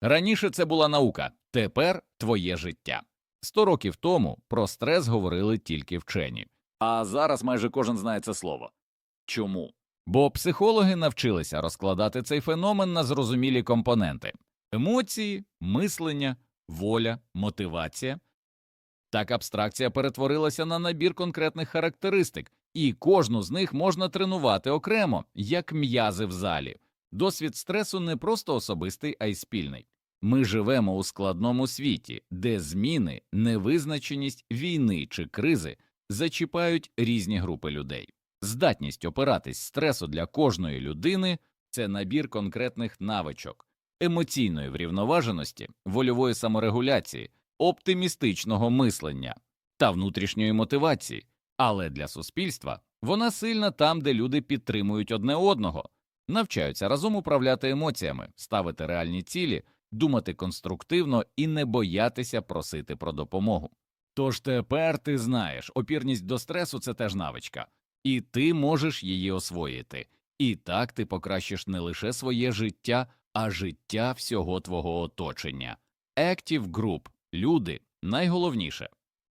Раніше це була наука, тепер твоє життя. Сто років тому про стрес говорили тільки вчені, а зараз майже кожен знає це слово. Чому? Бо психологи навчилися розкладати цей феномен на зрозумілі компоненти емоції, мислення, воля, мотивація. Так абстракція перетворилася на набір конкретних характеристик, і кожну з них можна тренувати окремо, як м'язи в залі. Досвід стресу не просто особистий, а й спільний. Ми живемо у складному світі, де зміни, невизначеність війни чи кризи зачіпають різні групи людей. Здатність опиратись стресу для кожної людини це набір конкретних навичок, емоційної врівноваженості, вольової саморегуляції, оптимістичного мислення та внутрішньої мотивації. Але для суспільства вона сильна там, де люди підтримують одне одного, навчаються разом управляти емоціями, ставити реальні цілі, думати конструктивно і не боятися просити про допомогу. Тож тепер ти знаєш, опірність до стресу це теж навичка, і ти можеш її освоїти. І так ти покращиш не лише своє життя, а життя всього твого оточення. Active Group – люди найголовніше